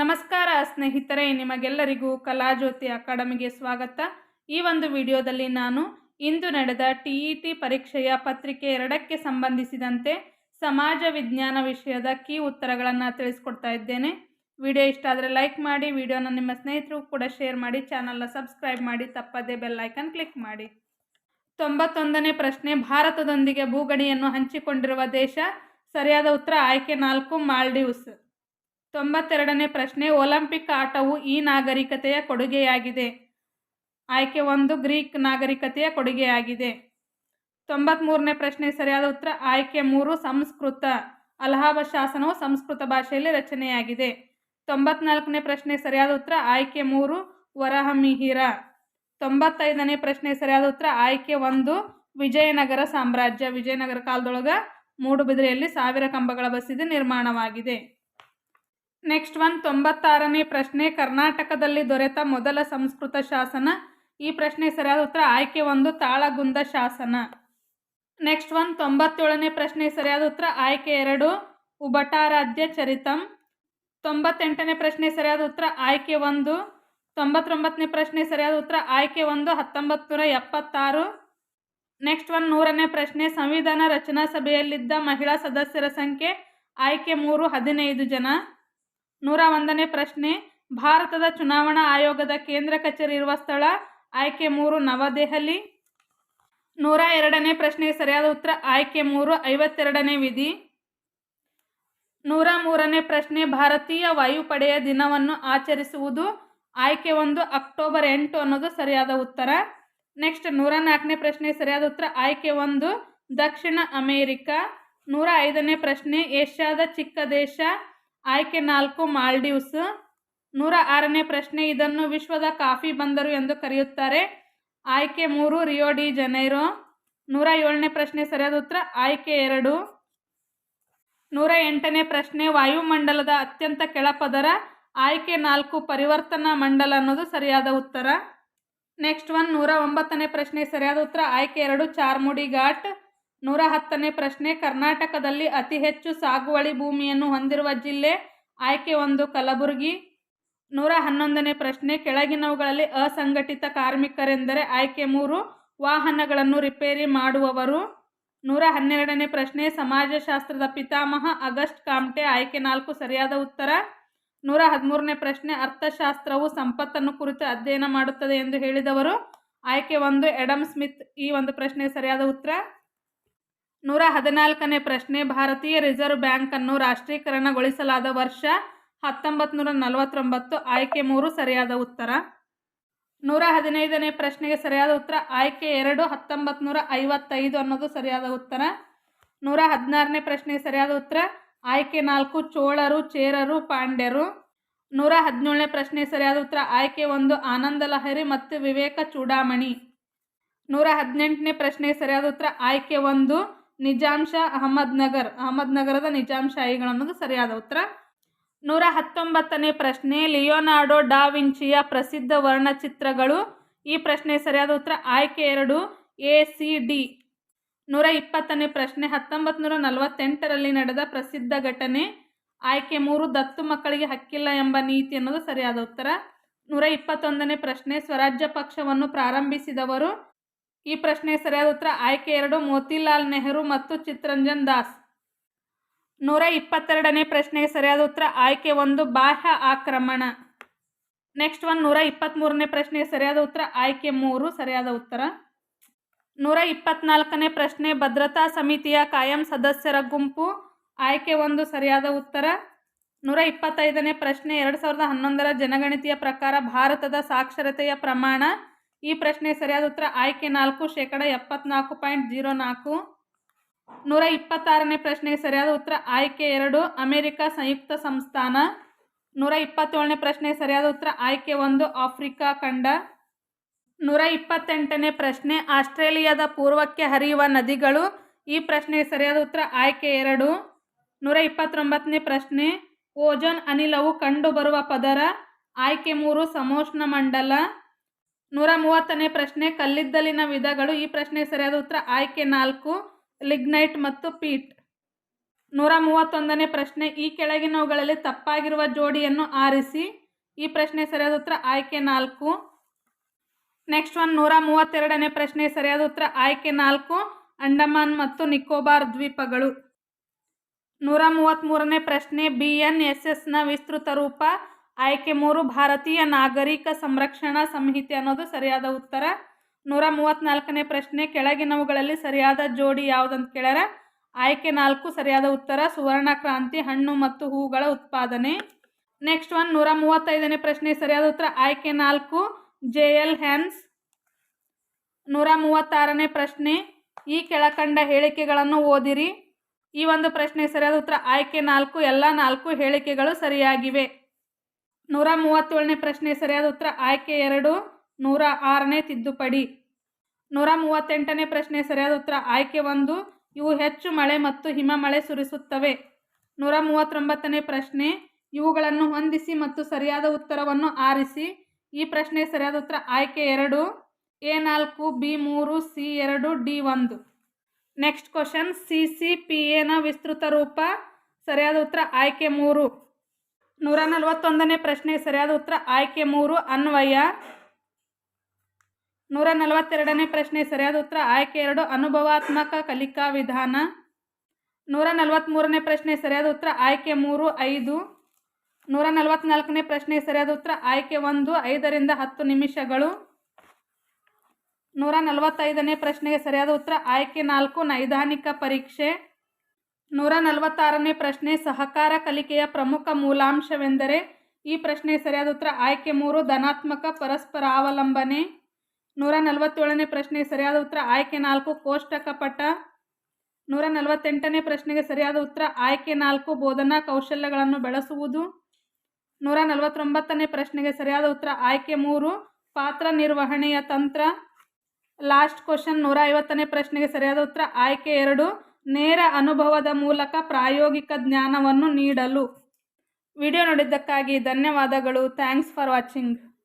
ನಮಸ್ಕಾರ ಸ್ನೇಹಿತರೆ, ನಿಮಗೆಲ್ಲರಿಗೂ ಕಲಾಜ್ಯೋತಿ ಅಕಾಡೆಮಿಗೆ ಸ್ವಾಗತ. ಈ ಒಂದು ವಿಡಿಯೋದಲ್ಲಿ ನಾನು ಇಂದು ನಡೆದ ಟಿ ಇ ಟಿ ಪರೀಕ್ಷೆಯ ಪತ್ರಿಕೆ ಎರಡಕ್ಕೆ ಸಂಬಂಧಿಸಿದಂತೆ ಸಮಾಜ ವಿಜ್ಞಾನ ವಿಷಯದ ಕೀ ಉತ್ತರಗಳನ್ನು ತಿಳಿಸ್ಕೊಡ್ತಾ ಇದ್ದೇನೆ. ವಿಡಿಯೋ ಇಷ್ಟ ಆದರೆ ಲೈಕ್ ಮಾಡಿ, ವಿಡಿಯೋನ ನಿಮ್ಮ ಸ್ನೇಹಿತರು ಕೂಡ ಶೇರ್ ಮಾಡಿ, ಚಾನಲ್ನ ಸಬ್ಸ್ಕ್ರೈಬ್ ಮಾಡಿ, ತಪ್ಪದೇ ಬೆಲ್ ಐಕನ್ ಕ್ಲಿಕ್ ಮಾಡಿ. ತೊಂಬತ್ತೊಂದನೇ ಪ್ರಶ್ನೆ, ಭಾರತದೊಂದಿಗೆ ಭೂಗಡಿಯನ್ನು ಹಂಚಿಕೊಂಡಿರುವ ದೇಶ, ಸರಿಯಾದ ಉತ್ತರ ಆಯ್ಕೆ ನಾಲ್ಕು ಮಾಲ್ಡೀವ್ಸ್. ತೊಂಬತ್ತೆರಡನೇ ಪ್ರಶ್ನೆ, ಒಲಿಂಪಿಕ್ ಆಟವು ಈ ನಾಗರಿಕತೆಯ ಕೊಡುಗೆಯಾಗಿದೆ. ಆಯ್ಕೆ ಒಂದು, ಗ್ರೀಕ್ ನಾಗರಿಕತೆಯ ಕೊಡುಗೆಯಾಗಿದೆ. ತೊಂಬತ್ಮೂರನೇ ಪ್ರಶ್ನೆ, ಸರಿಯಾದ ಉತ್ತರ, ಆಯ್ಕೆ ಮೂರು, ಸಂಸ್ಕೃತ. ಅಲಹಾಬಾದ್ ಶಾಸನವು ಸಂಸ್ಕೃತ ಭಾಷೆಯಲ್ಲಿ ರಚನೆಯಾಗಿದೆ. ತೊಂಬತ್ನಾಲ್ಕನೇ ಪ್ರಶ್ನೆ, ಸರಿಯಾದ ಉತ್ತರ, ಆಯ್ಕೆ ಮೂರು, ವರಹಮಿಹಿರ. ತೊಂಬತ್ತೈದನೇ ಪ್ರಶ್ನೆ, ಸರಿಯಾದ ಉತ್ತರ, ಆಯ್ಕೆ ಒಂದು, ವಿಜಯನಗರ ಸಾಮ್ರಾಜ್ಯ. ವಿಜಯನಗರ ಕಾಲದೊಳಗ ಮೂಡುಬಿದಿರೆಯಲ್ಲಿ ಸಾವಿರ ಕಂಬಗಳ ಬಸಿದು ನಿರ್ಮಾಣವಾಗಿದೆ. ನೆಕ್ಸ್ಟ್ ಒನ್ ತೊಂಬತ್ತಾರನೇ ಪ್ರಶ್ನೆ. ಕರ್ನಾಟಕದಲ್ಲಿ ದೊರೆತ ಮೊದಲ ಸಂಸ್ಕೃತ ಶಾಸನ. ಈ ಪ್ರಶ್ನೆ ಸರಿಯಾದ ಉತ್ತರ ಆಯ್ಕೆ ಒಂದು, ತಾಳಗುಂದ ಶಾಸನ. ನೆಕ್ಸ್ಟ್ ಒನ್ ತೊಂಬತ್ತೇಳನೇ ಪ್ರಶ್ನೆ ಸರಿಯಾದ ಉತ್ತರ ಆಯ್ಕೆ ಎರಡು ಉಬಟಾರಾಧ್ಯ ಚರಿತಂ. ತೊಂಬತ್ತೆಂಟನೇ ಪ್ರಶ್ನೆ ಸರಿಯಾದ ಉತ್ತರ ಆಯ್ಕೆ ಒಂದು, ತೊಂಬತ್ತೊಂಬತ್ತನೇ ಪ್ರಶ್ನೆ ಸರಿಯಾದ ಉತ್ತರ ಆಯ್ಕೆ ಒಂದು ಹತ್ತೊಂಬತ್ತು ನೂರ ಎಪ್ಪತ್ತಾರು. ನೆಕ್ಸ್ಟ್ ಒನ್ ನೂರನೇ ಪ್ರಶ್ನೆ, ಸಂವಿಧಾನ ರಚನಾ ಸಭೆಯಲ್ಲಿದ್ದ ಮಹಿಳಾ ಸದಸ್ಯರ ಸಂಖ್ಯೆ, ಆಯ್ಕೆ ಮೂರು, ಹದಿನೈದು ಜನ. ನೂರ ಒಂದನೇ ಪ್ರಶ್ನೆ, ಭಾರತದ ಚುನಾವಣಾ ಆಯೋಗದ ಕೇಂದ್ರ ಕಚೇರಿ ಇರುವ ಸ್ಥಳ ಆಯ್ಕೆ ಮೂರು ನವದೆಹಲಿ. ನೂರ ಎರಡನೇ ಪ್ರಶ್ನೆ ಸರಿಯಾದ ಉತ್ತರ ಆಯ್ಕೆ ಮೂರು ಐವತ್ತೆರಡನೇ ವಿಧಿ. ನೂರ ಮೂರನೇ ಪ್ರಶ್ನೆ, ಭಾರತೀಯ ವಾಯುಪಡೆಯ ದಿನವನ್ನು ಆಚರಿಸುವುದು ಆಯ್ಕೆ ಒಂದು ಅಕ್ಟೋಬರ್ ಎಂಟು ಅನ್ನೋದು ಸರಿಯಾದ ಉತ್ತರ. ನೆಕ್ಸ್ಟ್ ನೂರ ನಾಲ್ಕನೇ ಪ್ರಶ್ನೆ ಸರಿಯಾದ ಉತ್ತರ ಆಯ್ಕೆ ಒಂದು ದಕ್ಷಿಣ ಅಮೇರಿಕಾ. ನೂರ ಐದನೇ ಪ್ರಶ್ನೆ, ಏಷ್ಯಾದ ಚಿಕ್ಕ ದೇಶ. ಆಯ್ಕೆ ನಾಲ್ಕು ಮಾಲ್ಡೀವ್ಸ್. ನೂರ ಆರನೇ ಪ್ರಶ್ನೆ, ಇದನ್ನು ವಿಶ್ವದ ಕಾಫಿ ಬಂದರು ಎಂದು ಕರೆಯುತ್ತಾರೆ. ಆಯ್ಕೆ ಮೂರು, ರಿಯೋ ಡಿ ಜನೈರೋ. ನೂರ ಏಳನೇ ಪ್ರಶ್ನೆ, ಸರಿಯಾದ ಉತ್ತರ? ಆಯ್ಕೆ ಎರಡು. ನೂರ ಎಂಟನೇ ಪ್ರಶ್ನೆ, ವಾಯುಮಂಡಲದ ಅತ್ಯಂತ ಕೆಳಪದರ ಆಯ್ಕೆ ನಾಲ್ಕು, ಪರಿವರ್ತನಾ ಮಂಡಲ ಅನ್ನೋದು ಸರಿಯಾದ ಉತ್ತರ. ನೆಕ್ಸ್ಟ್ ಒನ್, ನೂರ ಒಂಬತ್ತನೇ ಪ್ರಶ್ನೆ, ಸರಿಯಾದ ಉತ್ತರ? ಆಯ್ಕೆ ಎರಡು, ಚಾರ್ಮುಡಿ ಘಾಟ್. ನೂರ ಹತ್ತನೇ ಪ್ರಶ್ನೆ, ಕರ್ನಾಟಕದಲ್ಲಿ ಅತಿ ಹೆಚ್ಚು ಸಾಗುವಳಿ ಭೂಮಿಯನ್ನು ಹೊಂದಿರುವ ಜಿಲ್ಲೆ ಆಯ್ಕೆ ಒಂದು ಕಲಬುರಗಿ. ನೂರ ಹನ್ನೊಂದನೇ ಪ್ರಶ್ನೆ, ಕೆಳಗಿನವುಗಳಲ್ಲಿ ಅಸಂಘಟಿತ ಕಾರ್ಮಿಕರೆಂದರೆ ಆಯ್ಕೆ ಮೂರು, ವಾಹನಗಳನ್ನು ರಿಪೇರಿ ಮಾಡುವವರು. ನೂರ ಹನ್ನೆರಡನೇ ಪ್ರಶ್ನೆ, ಸಮಾಜಶಾಸ್ತ್ರದ ಪಿತಾಮಹ ಅಗಸ್ಟ್ ಕಾಮ್ಟೆ ಆಯ್ಕೆ ನಾಲ್ಕು ಸರಿಯಾದ ಉತ್ತರ. ನೂರ ಹದಿಮೂರನೇ ಪ್ರಶ್ನೆ, ಅರ್ಥಶಾಸ್ತ್ರವು ಸಂಪತ್ತನ್ನು ಕುರಿತು ಅಧ್ಯಯನ ಮಾಡುತ್ತದೆ ಎಂದು ಹೇಳಿದವರು. ಆಯ್ಕೆ ಒಂದು ಎಡಮ್ ಸ್ಮಿತ್, ಈ ಒಂದು ಪ್ರಶ್ನೆ ಸರಿಯಾದ ಉತ್ತರ. ನೂರ ಹದಿನಾಲ್ಕನೇ ಪ್ರಶ್ನೆ, ಭಾರತೀಯ ರಿಸರ್ವ್ ಬ್ಯಾಂಕನ್ನು ರಾಷ್ಟ್ರೀಕರಣಗೊಳಿಸಲಾದ ವರ್ಷ ಹತ್ತೊಂಬತ್ತು ನೂರ ನಲವತ್ತೊಂಬತ್ತು ಆಯ್ಕೆ ಮೂರು ಸರಿಯಾದ ಉತ್ತರ? ನೂರ ಹದಿನೈದನೇ ಪ್ರಶ್ನೆಗೆ ಸರಿಯಾದ ಉತ್ತರ, ಆಯ್ಕೆ ಎರಡು ಹತ್ತೊಂಬತ್ತು ನೂರ ಐವತ್ತೈದು ಅನ್ನೋದು ಸರಿಯಾದ ಉತ್ತರ. ನೂರ ಹದಿನಾರನೇ ಪ್ರಶ್ನೆಗೆ ಸರಿಯಾದ ಉತ್ತರ, ಆಯ್ಕೆ ನಾಲ್ಕು ಚೋಳರು, ಚೇರರು, ಪಾಂಡ್ಯರು. ನೂರ ಹದಿನೇಳನೇ ಪ್ರಶ್ನೆಗೆ ಸರಿಯಾದ ಉತ್ತರ, ಆಯ್ಕೆ ಒಂದು ಆನಂದ ಲಹರಿ ಮತ್ತು ವಿವೇಕ ಚೂಡಾಮಣಿ. ನೂರ ಹದಿನೆಂಟನೇ ಪ್ರಶ್ನೆಗೆ ಸರಿಯಾದ ಉತ್ತರ, ಆಯ್ಕೆ ಒಂದು ನಿಜಾಂಶ ಅಹಮದ್ನಗರ್. ಅಹಮದ್ನಗರದ ನಿಜಾಂಶಾಹಿಗಳು ಅನ್ನೋದು ಸರಿಯಾದ ಉತ್ತರ. ನೂರ ಹತ್ತೊಂಬತ್ತನೇ ಪ್ರಶ್ನೆ, ಲಿಯೋನಾರ್ಡೋ ಡಾ ವಿಂಚಿಯ ಪ್ರಸಿದ್ಧ ವರ್ಣಚಿತ್ರಗಳು. ಈ ಪ್ರಶ್ನೆ ಸರಿಯಾದ ಉತ್ತರ ಆಯ್ಕೆ ಎರಡು, ಎ, ಸಿ, ಡಿ. ನೂರ ಇಪ್ಪತ್ತನೇ ಪ್ರಶ್ನೆ ಹತ್ತೊಂಬತ್ತು ನೂರ ನಲವತ್ತೆಂಟರಲ್ಲಿ ನಡೆದ ಪ್ರಸಿದ್ಧ ಘಟನೆ. ಆಯ್ಕೆ ಮೂರು, ದತ್ತು ಮಕ್ಕಳಿಗೆ ಹಕ್ಕಿಲ್ಲ ಎಂಬ ನೀತಿ ಅನ್ನೋದು ಸರಿಯಾದ ಉತ್ತರ. ನೂರ ಇಪ್ಪತ್ತೊಂದನೇ ಪ್ರಶ್ನೆ, ಸ್ವರಾಜ್ಯ ಪಕ್ಷವನ್ನು ಪ್ರಾರಂಭಿಸಿದವರು. ಈ ಪ್ರಶ್ನೆ ಸರಿಯಾದ ಉತ್ತರ ಆಯ್ಕೆ ಎರಡು, ಮೋತಿಲಾಲ್ ನೆಹರು ಮತ್ತು ಚಿತ್ತರಂಜನ್ ದಾಸ್. ನೂರ ಇಪ್ಪತ್ತೆರಡನೇ ಪ್ರಶ್ನೆಗೆ ಸರಿಯಾದ ಉತ್ತರ ಆಯ್ಕೆ ಒಂದು, ಬಾಹ್ಯ ಆಕ್ರಮಣ. ನೆಕ್ಸ್ಟ್ ಒನ್ ನೂರ ಇಪ್ಪತ್ತ್ಮೂರನೇ ಪ್ರಶ್ನೆಗೆ ಸರಿಯಾದ ಉತ್ತರ ಆಯ್ಕೆ ಮೂರು, ಸರಿಯಾದ ಉತ್ತರ. ನೂರ ಇಪ್ಪತ್ನಾಲ್ಕನೇ ಪ್ರಶ್ನೆ, ಭದ್ರತಾ ಸಮಿತಿಯ ಕಾಯಂ ಸದಸ್ಯರ ಗುಂಪು, ಆಯ್ಕೆ ಒಂದು, ಸರಿಯಾದ ಉತ್ತರ. ನೂರ ಇಪ್ಪತ್ತೈದನೇ ಪ್ರಶ್ನೆ, ಎರಡು ಸಾವಿರದ ಹನ್ನೊಂದರ ಜನಗಣತಿಯ ಪ್ರಕಾರ ಭಾರತದ ಸಾಕ್ಷರತೆಯ ಪ್ರಮಾಣ ಈ ಪ್ರಶ್ನೆ ಸರಿಯಾದ ಉತ್ತರ ಆಯ್ಕೆ ನಾಲ್ಕು, ಶೇಕಡ ಎಪ್ಪತ್ನಾಲ್ಕು ಪಾಯಿಂಟ್ ಜೀರೋ ನಾಲ್ಕು. ನೂರ ಇಪ್ಪತ್ತಾರನೇ ಪ್ರಶ್ನೆಗೆ ಸರಿಯಾದ ಉತ್ತರ ಆಯ್ಕೆ ಎರಡು, ಅಮೆರಿಕ ಸಂಯುಕ್ತ ಸಂಸ್ಥಾನ. ನೂರ ಇಪ್ಪತ್ತೇಳನೇ ಪ್ರಶ್ನೆಗೆ ಸರಿಯಾದ ಉತ್ತರ ಆಯ್ಕೆ ಒಂದು, ಆಫ್ರಿಕಾ ಖಂಡ. ನೂರ ಇಪ್ಪತ್ತೆಂಟನೇ ಪ್ರಶ್ನೆ, ಆಸ್ಟ್ರೇಲಿಯಾದ ಪೂರ್ವಕ್ಕೆ ಹರಿಯುವ ನದಿಗಳು. ಈ ಪ್ರಶ್ನೆಗೆ ಸರಿಯಾದ ಉತ್ತರ ಆಯ್ಕೆ ಎರಡು. ನೂರ ಇಪ್ಪತ್ತೊಂಬತ್ತನೇ ಪ್ರಶ್ನೆ, ಓಜೋನ್ ಅನಿಲವು ಕಂಡುಬರುವ ಪದರ. ಆಯ್ಕೆ ಮೂರು ಸಮೋಷ್ಣ ಮಂಡಲ. ನೂರ ಮೂವತ್ತನೇ ಪ್ರಶ್ನೆ, ಕಲ್ಲಿದ್ದಲಿನ ವಿಧಗಳು, ಈ ಪ್ರಶ್ನೆ ಸರಿಯಾದ ಉತ್ತರ ಆಯ್ಕೆ ನಾಲ್ಕು, ಲಿಗ್ನೈಟ್ ಮತ್ತು ಪೀಟ್. ನೂರ ಮೂವತ್ತೊಂದನೇ ಪ್ರಶ್ನೆ, ಈ ಕೆಳಗಿನವುಗಳಲ್ಲಿ ತಪ್ಪಾಗಿರುವ ಜೋಡಿಯನ್ನು ಆರಿಸಿ, ಈ ಪ್ರಶ್ನೆ ಸರಿಯಾದ ಉತ್ತರ ಆಯ್ಕೆ ನಾಲ್ಕು. ನೆಕ್ಸ್ಟ್ ಒನ್ ನೂರ ಮೂವತ್ತೆರಡನೇ ಪ್ರಶ್ನೆ ಸರಿಯಾದ ಉತ್ತರ ಆಯ್ಕೆ ನಾಲ್ಕು, ಅಂಡಮಾನ್ ಮತ್ತು ನಿಕೋಬಾರ್ ದ್ವೀಪಗಳು. ನೂರ ಮೂವತ್ತ್ಮೂರನೇ ಪ್ರಶ್ನೆ ಬಿ ಎನ್ ಎಸ್ ಎಸ್ನ ವಿಸ್ತೃತ ರೂಪ ಆಯ್ಕೆ ಮೂರು, ಭಾರತೀಯ ನಾಗರಿಕ ಸಂರಕ್ಷಣಾ ಸಂಹಿತೆ ಅನ್ನೋದು ಸರಿಯಾದ ಉತ್ತರ. ನೂರ ಮೂವತ್ತ್ನಾಲ್ಕನೇ ಪ್ರಶ್ನೆ, ಕೆಳಗಿನವುಗಳಲ್ಲಿ ಸರಿಯಾದ ಜೋಡಿ ಯಾವುದಂತ ಕೇಳ್ಯಾರ? ಆಯ್ಕೆ ನಾಲ್ಕು, ಸರಿಯಾದ ಉತ್ತರ ಸುವರ್ಣ ಕ್ರಾಂತಿ ಹಣ್ಣು ಮತ್ತು ಹೂಗಳ ಉತ್ಪಾದನೆ. ನೆಕ್ಸ್ಟ್ ಒನ್ ನೂರ ಮೂವತ್ತೈದನೇ ಪ್ರಶ್ನೆ, ಸರಿಯಾದ ಉತ್ತರ, ಆಯ್ಕೆ ನಾಲ್ಕು, ಜೆ ಎಲ್ ಹ್ಯಾನ್ಸ್. ನೂರ ಮೂವತ್ತಾರನೇ ಪ್ರಶ್ನೆ, ಈ ಕೆಳಕಂಡ ಹೇಳಿಕೆಗಳನ್ನು ಓದಿರಿ. ಈ ಒಂದು ಪ್ರಶ್ನೆ ಸರಿಯಾದ ಉತ್ತರ, ಆಯ್ಕೆ ನಾಲ್ಕು, ಎಲ್ಲ ನಾಲ್ಕು ಹೇಳಿಕೆಗಳು ಸರಿಯಾಗಿವೆ. ನೂರ ಮೂವತ್ತೇಳನೇ ಪ್ರಶ್ನೆ ಸರಿಯಾದ ಉತ್ತರ ಆಯ್ಕೆ ಎರಡು, ನೂರ ಆರನೇ ತಿದ್ದುಪಡಿ. ನೂರ ಮೂವತ್ತೆಂಟನೇ ಪ್ರಶ್ನೆ ಸರಿಯಾದ ಉತ್ತರ ಆಯ್ಕೆ ಒಂದು, ಇವು ಹೆಚ್ಚು ಮಳೆ ಮತ್ತು ಹಿಮ ಮಳೆ ಸುರಿಸುತ್ತವೆ. ನೂರ ಮೂವತ್ತೊಂಬತ್ತನೇ ಪ್ರಶ್ನೆ, ಇವುಗಳನ್ನು ಹೊಂದಿಸಿ ಮತ್ತು ಸರಿಯಾದ ಉತ್ತರವನ್ನು ಆರಿಸಿ. ಈ ಪ್ರಶ್ನೆ ಸರಿಯಾದ ಉತ್ತರ ಆಯ್ಕೆ ಎರಡು, ಎ ನಾಲ್ಕು, ಬಿ ಮೂರು, ಸಿ ಎರಡು, ಡಿ ಒಂದು. Next question, C C P ಎನ ವಿಸ್ತೃತ ರೂಪ, ಸರಿಯಾದ ಉತ್ತರ ಆಯ್ಕೆ ಮೂರು. ನೂರ ನಲವತ್ತೊಂದನೇ ಪ್ರಶ್ನೆ ಸರಿಯಾದ ಉತ್ತರ ಆಯ್ಕೆ ಮೂರು, ಅನ್ವಯ. ನೂರ ನಲವತ್ತೆರಡನೇ ಪ್ರಶ್ನೆ ಸರಿಯಾದ ಉತ್ತರ ಆಯ್ಕೆ ಎರಡು, ಅನುಭವಾತ್ಮಕ ಕಲಿಕಾ ವಿಧಾನ. ನೂರ ನಲವತ್ತ್ಮೂರನೇ ಪ್ರಶ್ನೆ ಸರಿಯಾದ ಉತ್ತರ ಆಯ್ಕೆ ಮೂರು, ಐದು. ನೂರ ನಲವತ್ತ್ನಾಲ್ಕನೇ ಪ್ರಶ್ನೆ ಸರಿಯಾದ ಉತ್ತರ ಆಯ್ಕೆ ಒಂದು, ಐದರಿಂದ ಹತ್ತು ನಿಮಿಷಗಳು. ನೂರ ನಲವತ್ತೈದನೇ ಪ್ರಶ್ನೆಗೆ ಸರಿಯಾದ ಉತ್ತರ ಆಯ್ಕೆ ನಾಲ್ಕು, ನೈದಾನಿಕ ಪರೀಕ್ಷೆ. ನೂರ ನಲವತ್ತಾರನೇ ಪ್ರಶ್ನೆ, ಸಹಕಾರ ಕಲಿಕೆಯ ಪ್ರಮುಖ ಮೂಲಾಂಶವೆಂದರೆ, ಈ ಪ್ರಶ್ನೆ ಸರಿಯಾದ ಉತ್ತರ ಆಯ್ಕೆ ಮೂರು, ಧನಾತ್ಮಕ ಪರಸ್ಪರ ಅವಲಂಬನೆ. ನೂರ ನಲವತ್ತೇಳನೇ ಪ್ರಶ್ನೆ, ಸರಿಯಾದ ಉತ್ತರ ಆಯ್ಕೆ ನಾಲ್ಕು, ಕೋಷ್ಟಕ ಪಟ ನೂರ ನಲವತ್ತೆಂಟನೇ ಪ್ರಶ್ನೆಗೆ ಸರಿಯಾದ ಉತ್ತರ ಆಯ್ಕೆ ನಾಲ್ಕು, ಬೋಧನಾ ಕೌಶಲ್ಯಗಳನ್ನು ಬೆಳೆಸುವುದು. ನೂರ ನಲವತ್ತೊಂಬತ್ತನೇ ಪ್ರಶ್ನೆಗೆ ಸರಿಯಾದ ಉತ್ತರ ಆಯ್ಕೆ ಮೂರು, ಪಾತ್ರ ನಿರ್ವಹಣೆಯ ತಂತ್ರ. ಲಾಸ್ಟ್ ಕ್ವಶನ್ ನೂರ ಐವತ್ತನೇ ಪ್ರಶ್ನೆಗೆ ಸರಿಯಾದ ಉತ್ತರ ಆಯ್ಕೆ ಎರಡು ನೇರ ಅನುಭವದ ಮೂಲಕ ಪ್ರಾಯೋಗಿಕ ಜ್ಞಾನವನ್ನು ನೀಡಲು. ವಿಡಿಯೋ ನೋಡಿದ್ದಕ್ಕಾಗಿ ಧನ್ಯವಾದಗಳು. Thanks for watching.